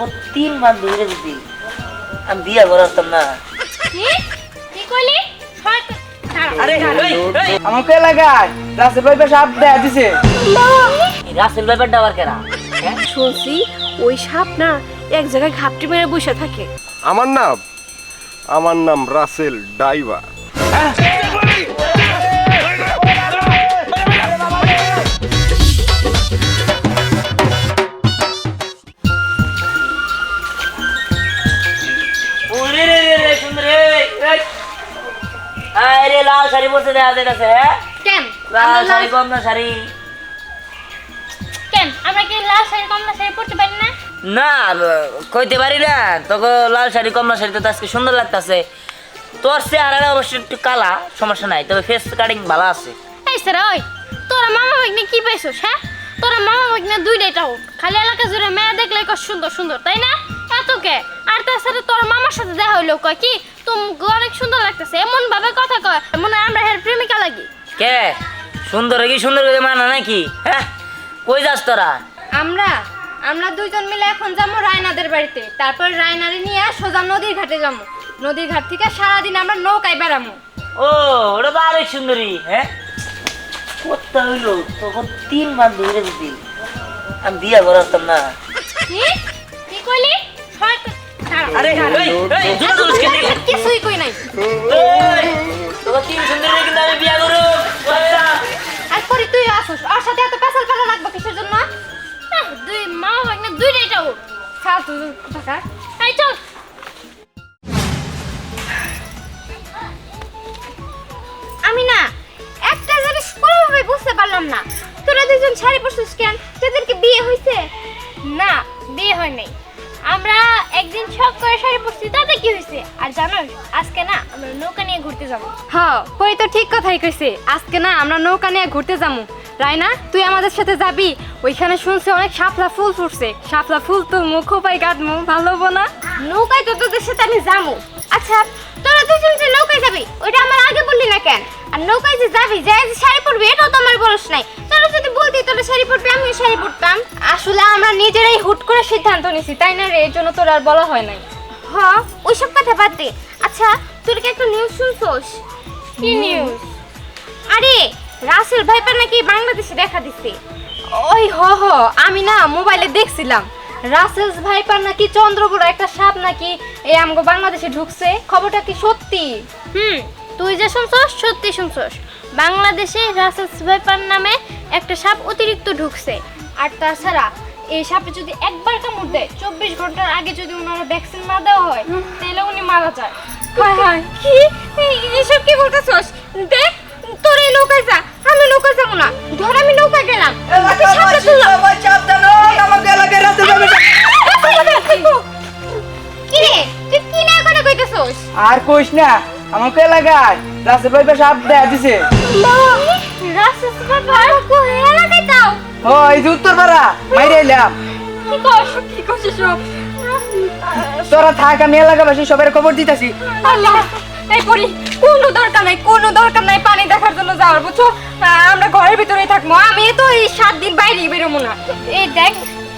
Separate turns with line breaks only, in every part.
তখন তিন বান্ধবীরা দিদি আমি বিয়া করাতাম না।
কি? কি কইলি?
আরে
দাঁড়া।
এই, এই,
আমাকে এলাকায় রাসেল ভাই সাপ দেয়া দিছে।
রাসেল ব্যাপারটা আবার কেনা হ্যাঁ?
শুনছি ওই সাপ না এক জায়গায় ঘাপটি মেরে বসে থাকে।
আমার নাম আমার নাম রাসেল ডাইভার
শাড়ি পরতে যাইতাছে হ্যাঁ?
কেন?
লাল শাড়ি
লাল-
কম না শাড়ি।
কেন? আমরা কি লাল শাড়ি কমলা শাড়ি পরতে পারি না?
না কইতে পারি না। তোকে লাল শাড়ি কমলা শাড়ি তো আজকে সুন্দর লাগতাছে। তোর চেহারা অবশ্য একটু কালা সমস্যা নাই। তবে ফেস কাটিং ভালো আছে।
এই স্যার ওই। তোরা মামা ভাগ্নে কি পাইছস হ্যাঁ? তোরা মামা ভাগ্নে দুইটাই টাউট খালি এলাকা জুড়ে মেয়ে দেখলে কত সুন্দর সুন্দর তাই না? এত কে? আর তাছাড়া তোর মামার সাথে দেখা হইল কয় কি? তুমি অনেক সুন্দর লাগতেছে এমন ভাবে কথা কয় মনে হয় আমরা হের প্রেমিকা লাগি।
কে? সুন্দর কি সুন্দর করে মানা নাকি? হ্যাঁ? কই যাস তোরা?
আমরা আমরা দুইজন মিলে এখন যাব রায়নাদের বাড়িতে। তারপর রায়নারে নিয়ে সোজা নদীর ঘাটে যাব। নদীর ঘাট থেকে সারাদিন আমরা নৌকায় বেড়াবো।
ও ওটা তো আরেক সুন্দরী হ্যাঁ? করতে হইল? তখন তিন বান্ধবীরা দিদি আমি বিয়া করাতাম না।
কি কইলি?
আরে। এই, এই, জোরে জোরে কে দিকে?
কিছুই কই নাই।
এই, তোকে তিন সুন্দরী কিন্তু আমি বিয়া করব
আর পরে তুই আসোস। ওর সাথে এত পেশাল পেশাল লাগবে কিসের জন্য?
দুই মামা ভাগ্নে দুইটাই টাউট
ফালতু টাকা
তাতে কি হয়েছে আর জানো আজকে না আমরা নৌকা নিয়ে ঘুরতে যাব।
হ্যাঁ পরি তো ঠিক কথাই কইছে। আজকে না আমরা নৌকা নিয়ে ঘুরতে যাব। রায়না তুই আমাদের সাথে যাবি? ওইখানে শুনছি অনেক শাপলা ফুল ফুটছে। শাপলা ফুল তো মুখ পাই কাটমু ভালো হব না? নৌকায় তো তোদের সাথে আমি যাব। আচ্ছা তোরা দুজন যে নৌকায় যাবি ওইটা আমার আগে বললি না কেন? আর নৌকায় যে যাবি যে শাড়ি পরবি এটাও তো আমার বলস নাই। তোরা যদি বলতি তোরা শাড়ি পরবি আমিও শাড়ি পরতাম। আসলে আমরা নিজেরাই হুট করে সিদ্ধান্ত নিছি তাই না রে? এর জন্য তোর আর বলা হয় নাই। হ্যাঁ ওইসব কথা বাদ দে। আচ্ছা তোর কি একটা নিউজ শুনছোস? কি নিউজ আরে রাসেল ভাইপার নাকি বাংলাদেশে দেখা দিচ্ছে ওই হ হ আমি না মোবাইলে দেখছিলাম। রাসেলস ভাইপার নাকি চন্দ্রপুর একটা সাপ নাকি এই আমগো বাংলাদেশে ঢুকছে? খবরটা কি সত্যি?
হুম তুই যে শুনছস সত্যি শুনছস। বাংলাদেশে রাসেল ভাইপার নামে একটা সাপ অতিরিক্ত ঢুকছে।
আর তাছাড়া এই সাপে যদি একবার কামড় দেয় চব্বিশ ঘণ্টার আগে যদি ওনারা ভ্যাকসিন না দেওয়া হয় তাহলে উনি মারা যায়। হায় হায়। কি? এই- এসব কি বলতেছস? দেখ তোর এই নৌকায় যা আমি নৌকায় যাব না। ধর আমি নৌকায় গেলাম।
আর কইস না আমাকে এলাকায় রাসেল ভাই সাপ দেয়া দিছে।
রাসেল ভাই কো এলাকায়
ও এই যে উত্তর পাড়া মাইরে এলাম।
কি কস কি কইছিস সব
তোরা থাক আমি এলাকাবাসী সবার খবর দিতেছি।
আল্লাহ এই পরি কোনো দরকার নাই কোনো দরকার নাই পানি দেখার জন্য যাওয়ার বুঝছ? আমরা ঘরের ভিতরেই থাকব আমি তো এই সাত দিন বাইরে বেরোবো না।
এই দেখ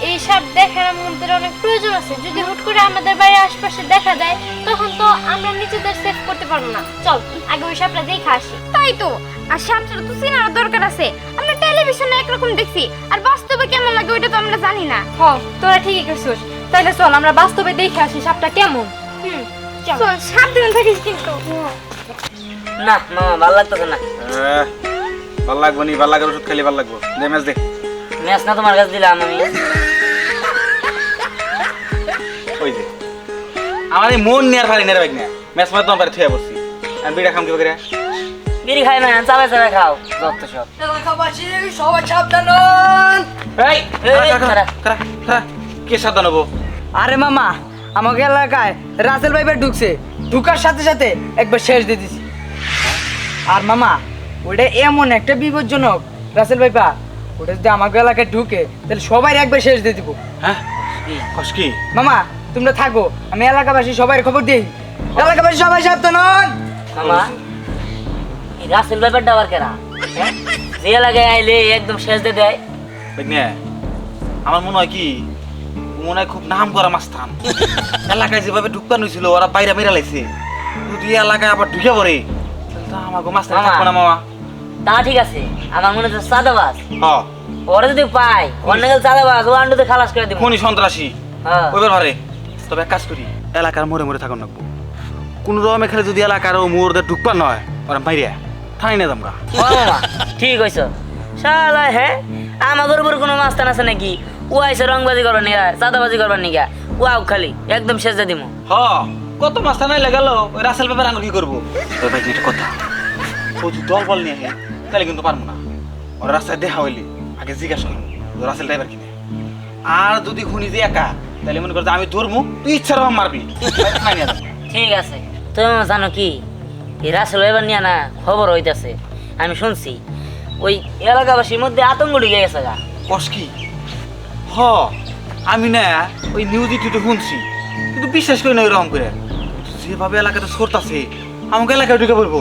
এই সাপ দেখার আমাদের অনেক প্রয়োজন আছে। যদি হুট করে আমাদের বাড়ির আশপাশে দেখা দেয় তখন তো আমরা নিজেদের সেভ করতে পারব না। চল আগে ওই সাপটা দেখে আসি।
তাই তো। আর সামনে তো চিনার দরকার আছে। আমরা টেলিভিশনে একরকম দেখছি আর বাস্তবে কেমন লাগে ওইটা তো আমরা জানি না। হ তোরা ঠিকই করছিস তাইলে চল আমরা বাস্তবে দেখে আসি সাপটা কেমন।
হুম
চল। সাবধানে থাকিস কিন্তু।
না মামা ভালো লাগতেছে না।
ভালো লাগবো নি ভালো লাগার ওষুধ খাইলে ভালো লাগবো। দে ম্যাচ দে।
ম্যাচ না তোমার কাছে দিলাম আমি।
আমার এই মন নিয়ে আর পারি না রে না ম্যাচ মার তোমার বাড়ি থুয়া পড়ছি। আমি বিড়া খাম কি করে
বিড়ি খাই না চালাই চালাই খাও। যত সব।
এলাকাবাসী সবাই সাবধান
এই। কে সাবধান হব?
আরে মামা আমাকে এলাকায় রাসেল ভাইবার ঢুকছে। ঢুকার সাথে সাথে একবার শেষ দিয়ে দিছি। আর মামা ওটা এমন একটা বিপজ্জনক। রাসেল ভাইপা ওটা যদি আমাকে এলাকায় ঢুকে তাহলে সবাই একবার শেষ দিয়ে দিব।
হ্যাঁ? কস কি?
মামা তোমরা থাকো আমি এলাকাবাসী সবাই খবর দিই। এলাকাবাসী সবাই সাবধান হন।
মামা এই রাসেল ব্যাপারটা আবার কেনা হ্যাঁ? যে এলাকায় আইলে একদম শেষ দিয়ে। দেয়
আমার মনে হয় কি মনে হয় খুব নাম করা মাস্তান। এলাকায় যেভাবে ঢুকান হয়েছিল ওরা বাইরে বাইরে লাইছে। এই এলাকায় আবার ঢুকে পড়ে আমাকে মাস্তান
মামা।
থাকব না মামা।
তা ঠিক আছে আমার মনে হচ্ছে সাদাবাস
হ।
ওরা যদি পাই অন্য গেল সাদাবাস ও আন্ডুতে খালাস করে দিব।
খনি সন্ত্রাসী।
হ্যাঁ।
ওইবার ভারে তবে এক কাজ করি এলাকার মোড়ে মোড়ে থাকুন রাখব কোনো রকম এখানে যদি এলাকার ও মোড়ে ঢুকবার নয় ওরা বাইরে ঠাই না
মামা ঠিক হইছ শালা হ্যাঁ আমাদের উপর কোনো মাস্তান আছে নাকি? ও আইসে রংবাজি করবার নিগা সাদাবাজি করবার নিগা। ও আউ খালি একদম শেষ দিয়ে দিমু।
হ কত মাস্তান নাই লাগাল ওই রাসেল ব্যাপার আঙুল কি করব? ওই ভাই একটা কথা ও যদি দল বল নিয়ে তাহলে কিন্তু পারব না। ওর রাস্তায় দেখা হইলি আগে জিজ্ঞাসা করব ও রাসেল ড্রাইভার কিনে। আর যদি শুনি যে একা তাহলে মনে করছে আমি ধরবো তুই ইচ্ছার আমার মারবি।
ঠিক আছে। তুমি জানো কি? রাসেল এবার নিয়ে না খবর হইতাছে। আমি শুনছি ওই এলাকাবাসীর মধ্যে আতঙ্ক ঢুকে গেছে গা।
কস কি? হ আমি না ওই নিউজ ইউটিউবে শুনছি কিন্তু বিশ্বাস করি না ওইরকম করে। যেভাবে এলাকাতে সরতাছে আমাকে এলাকায় ঢুকে পড়ব।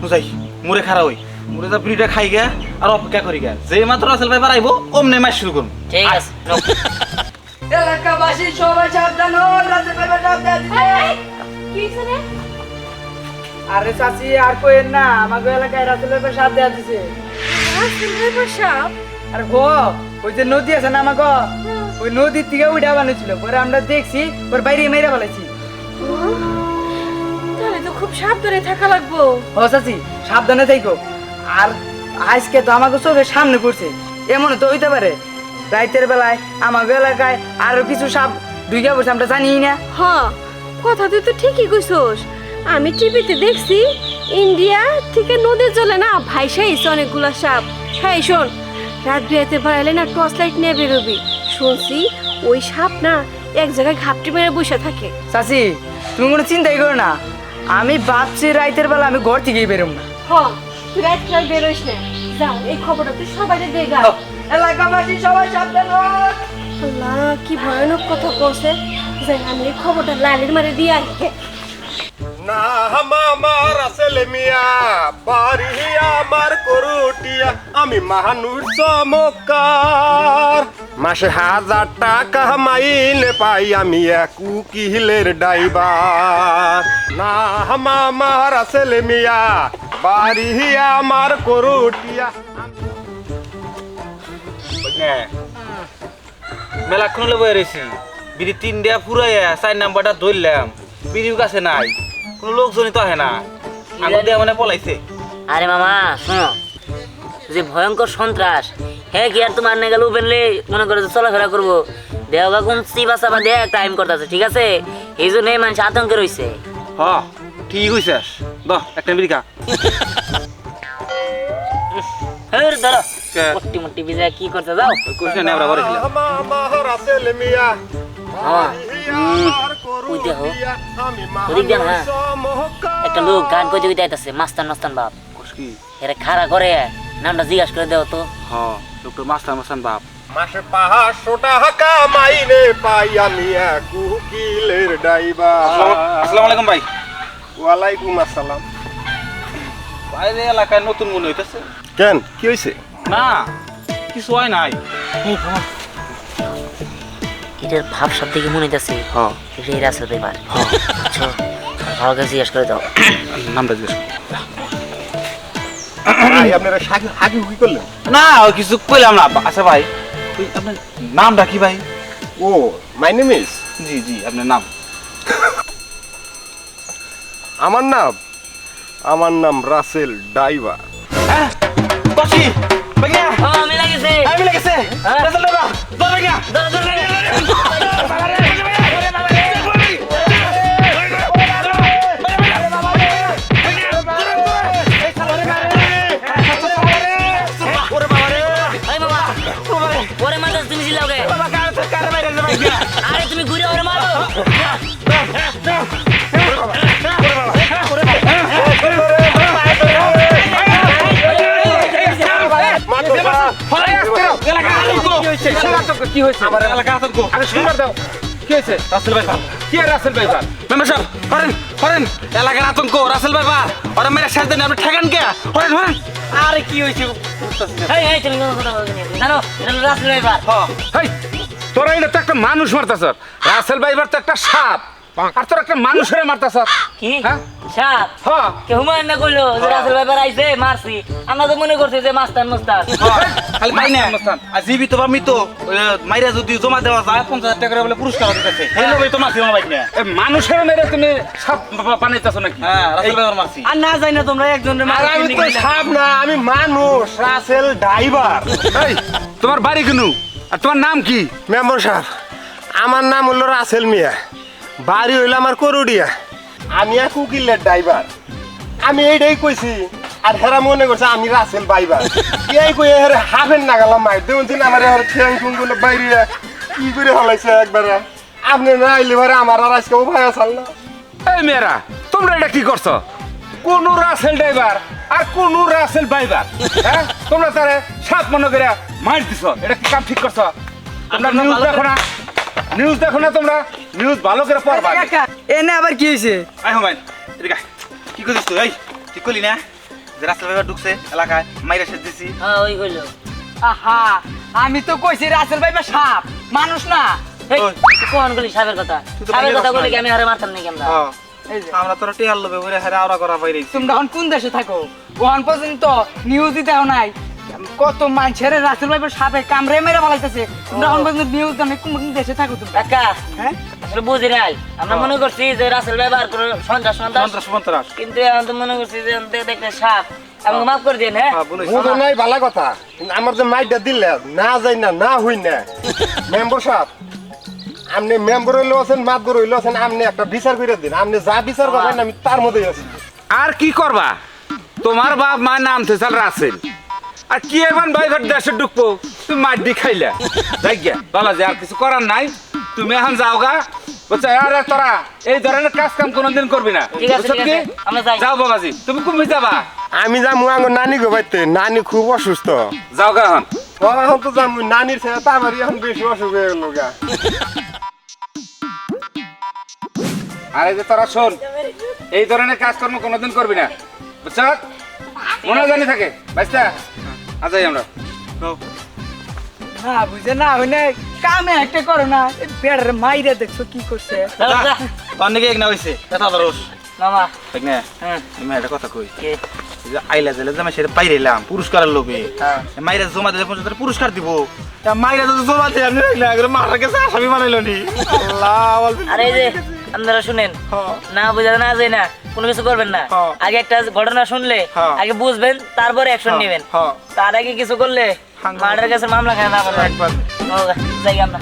বুঝাই মুড়ে খারা ওই মুড়ে যা বিড়িটা খাই গা আর অপেক্ষা করি গা। যে মাত্র আসল ভাই বাড়াইব অমনে মাস শুরু করুন
ঠিক আছে।
এলাকাবাসী সবাই সাবধান হন সাবধান
কি হইছে
আরে চাচি আর কোয়েন না আমাকে এলাকায় রাসেল সাপ দিছে।
সাপ
আর গো ওই যে নদী আছে না আমাকে ওই নদীর থেকে উঠা বানিয়েছিল পরে আমরা দেখছি ওর বাইরে মেরে
তাহলে তো খুব সাবধানে থাকা লাগবো।
ও চাচি সাবধানে থাইকো। আর আজকে তো আমাকে চোখের সামনে পড়ছে এমন তো হইতে পারে। রাইতের বেলায় আমাকে এলাকায় আরও কিছু সাপ ঢুকে পড়ছে আমরা জানি না।
হ কথা তুই তো ঠিকই কইছস। আমি টিভিতে দেখছি ইন্ডিয়া থেকে নদীর জলে না ভাইসা এসে অনেকগুলো সাপ। হ্যাঁ শোন রাত বিরাতে বাড়ালে না টর্চ লাইট নিয়ে বেরোবি। শুনছি ওই সাপ না এক জায়গায় ঘাপটি মেরে বসে থাকে।
চাচি তুমি কোনো চিন্তাই করো না। আমি ভাবছি রাইতের বেলা আমি ঘর থেকেই বেরোম না
হ তুই রাত বেরোইস না। যাও এই খবরটা তুই সবাই দে গা।
এলাকাবাসী সবাই সাবধান
আল্লাহ কি ভয়ানক কথা যাই আমি এই খবরটা লালির মারে দিয়ে আসি
না মামা রাসেল মিয়া বাড়ি আমার করুটিয়া আমি মানুষ চমৎকার। মাসে হাজার টাকা মাইলে পাই আমি এক উকিলের ড্রাইভার। না মামা রাসেল মিয়া বাড়ি আমার করুটিয়া
মেলাক্ষণ হলে বয়ে রয়েছি বিড়ি তিন দেয়া ফুরাইয়া চার নাম্বারটা ধরলাম। বিড়ির কাছে নাই। কোনো লোকজনই তো আহে না। দেওয়া মানে পলাইছে।
আরে মামা শোনো। যে ভয়ঙ্কর সন্ত্রাস হ্যাঁ কি আর তোমার নেগাল উপেনলে মনে করে চলাফেরা করব? দেওয়া কোন চাপা দেয়া ক্রাইম করতেছে ঠিক আছে? এই জন্য মানুষ আতঙ্কে রয়েছে
হ ঠিক হইছিস দ একটা বিড়ি খা।
হের ধরো।
কে?
মোটি মোটি কি করতে যাও?
করে
ওই দেখো। ওদিক দিয়ে না একটা লোক গান প্রতিযোগিতা আইতাছে মাস্তান মাস্তান বাপ। এরা খাড়া করে নামটা জিজ্ঞাসা করে দেও তো।
হ ডক্টর মাস্টার মাস্তান বাপ।
মাসে পাঁচশো টাকা মাইনে পাই আমি এক উকিলের ড্রাইভার।
আসসালামু আলাইকুম ভাই।
ওয়ালাইকুম আসসালাম।
বাইরে এলাকায় নতুন মনে হইতেছে।
কেন? কি হয়েছে
না কিছু হয় নাই।
এটার ভাব সব দেখে মনে হইতাছে।
হ্যাঁ
এটা এই রাসেল পেপার আচ্ছা ভালো করে জিজ্ঞাসা করে দাও।
নামটা জিজ্ঞেস করো।
আপনারা হাগি হুগি করলেন?
না কিছু কইলাম না। আচ্ছা ভাই আপনার নামটা কি ভাই?
ও মাই নেম ইজ
জি জি আপনার নাম।
আমার নাম? আমার নাম রাসেল ডাইভার
হ্যাঁ ভাইয়া
ও মিলা গেছে
আমি
হ্যাঁ।
রাসেল বাবা দর ভাইয়া
ধরো, ধরো,
কি হয়েছে?
আমার এলাকা আতঙ্ক। আরে শুনবার দাও। কি হয়েছে? রাসেল ভাই কি আর রাসেল ভাই মেম্বার সাহেব করেন করেন এলাকার আতঙ্ক রাসেল ভাই ওরা মেরে শেষ দেন আপনি ঠেকান কে? করেন করেন আরে কি হয়েছে?
এই এই তুমি কোনো কথা বলবে না। জানো এটা হলো রাসেল
হ্যাঁ
তোরা এটা তো একটা মানুষ মারতাছ। রাসেল ভাইবার তো একটা সাপ। আর তোর একটা মানুষের মারতাছ
কি?
হ্যাঁ?
সাপ
হ্যাঁ।
কে হুমায়ুন না কইলো যে রাসেল ভাই আইছে মারছি। আমরা তো মনে করছি যে মাস্তান মুস্তান।
খালি তাই না আর জীবিত বা মৃত মাইরা যদি জমা দেওয়া যায় পঞ্চাশ হাজার টাকা করে বলে পুরস্কার দিতেছে। এই লোভে তো মারছি আমার বাইক না
মানুষের মেরে তুমি সাপ বানাইতেছ নাকি?
হ্যাঁ রাসেল ভাই মারছি।
আর না না তোমরা একজনের
আর আমি তো সাপ না আমি মানুষ রাসেল ড্রাইভার।
এই তোমার বাড়ি কেনু? আর তোমার নাম কি?
মেম্বার সাহেব আমার নাম হলো রাসেল মিয়া। বাড়ি হইল আমার করুডিয়া। আমি এক উকিলের ড্রাইভার আমি এইটাই কইছি আর হেরা মনে করছে আমি রাসেল বাইবার। এই কই হেরে হাফেন না গেলাম মাই দেখুন দিন আমার হেরে ঠ্যাং ঠুংগুলো বাইরে কি করে হলাইছে একবারে। আপনি না আইলে ভারে আমার আর আজকে ভয় আসাল না।
এই মেয়েরা তোমরা এটা কি করছ? কোন রাসেল ড্রাইভার আর কোন রাসেল বাইবার হ্যাঁ? তোমরা তারে সাপ মনে করে মার দিছ এটা কি কাম ঠিক করছ? তোমরা নিউজ দেখো না। নিউজ দেখো না তোমরা। নিউজ ভালো করে পড়বা
এনে আবার কি হয়েছে?
আই হুমায়ুন এদিকে কি করছিস তুই? এই ঠিক করলি না? যে রাস্তা ব্যবহার ঢুকছে এলাকায় মাইরা শেষ দিছি।
হ্যাঁ ওই কইলো
আহা আমি তো কইছি রাসেল ভাই বা সাপ। মানুষ না।
এই কোন গুলি সাপের কথা?
তো
সাপের কথা বলি। কি আমি হারে মারতাম নাকি আমরা?
হ্যাঁ। আমরা তোরা টিহার লোভে হারে আওড়া করা বাইরে।
তোমরা কোন দেশে থাকো? ওখান পর্যন্ত নিউজ দিতেও নাই। কত মানুষের রাসেল ভাই সাপে কামড়ে মেরে পর্যন্ত নিউজ দাও কোন দেশে থাকো
কাকা
হ্যাঁ?
আসলে বুঝি নাই। আমরা মনে করছি যে রাসেল ব্যবহার করে সন্ত্রাস সন্ত্রাস।
সন্ত্রাস সন্ত্রাস।
কিন্তু এখন তো মনে করছি যে দে- দেখলে সাপ। আমাকে মাফ করে দিন হ্যাঁ?
হ্যাঁ
বুঝো নাই ভালো কথা। আমার যে মাইটা দিলে না যাই না না হই না। মেম্বার সাহেব আপনি মেম্বার হইলে আছেন মাতবর হইলে আছেন আপনি একটা বিচার করে দিন। আপনি যা বিচার করেন আমি তার মধ্যেই আছি।
আর কি করবা? তোমার বাপ মা নাম থেসাল রাসেল। আর কি এখন বাইভার দেশে ঢুকবো? তুমি মার দি খাইলা। যাই গিয়া বলা যে আর কিছু করার নাই তুমি এখন যাও গা। বলছে আরে তোরা এই ধরনের কাজ কাম কোনোদিন করবি না।
ঠিক আছে,
বুঝছ
ঠিক
কি?
আছে, আমরা যাই।
যাও বাবাজি তুমি কুমি যাবা।
আমি যাব আমার নানি গো বাইতে নানি খুব অসুস্থ।
যাও গা এখন।
ও, এখন তো যাব নানির ছেলে এখন বেশি অসুখ হয়ে গেল গা।
আর এই যে তোরা শোন এই ধরনের কাজকর্ম কোনোদিন করবি না। বুঝছ? মনে জানি থাকে। বাইস্তা আজ যাই আমরা
না বুঝে না না কামে একটা করো না। বেড়ার মাইরে দেখছ কি করছে?
চলো, যা।
তোর নাকি এক না হয়েছে এটা দরস
মামা।
ঠিক না
হ্যাঁ
আমি একটা কথা কই। যে আইলা জেলে আমি সেটা পাইরে এলাম পুরস্কারের লোভে।
হ্যাঁ।
মাইরা জমা দিলে পঞ্চাশ পুরস্কার দিব। তা মাইরা জমা দিয়ে আমি মারা গেছে আসামি বানাইলো নি। আল্লাহ
আরে যে আপনারা শুনেন না বোঝা না যায় না কোনো কিছু করবেন না
হ্যাঁ।
আগে একটা ঘটনা শুনলে
হ্যাঁ।
আগে বুঝবেন তারপরে অ্যাকশন
হ্যাঁ,
নেবেন
হ্যাঁ।
তার আগে কিছু করলে। মার্ডার কাছে মামলা খায় না
একবার।
যাই আমরা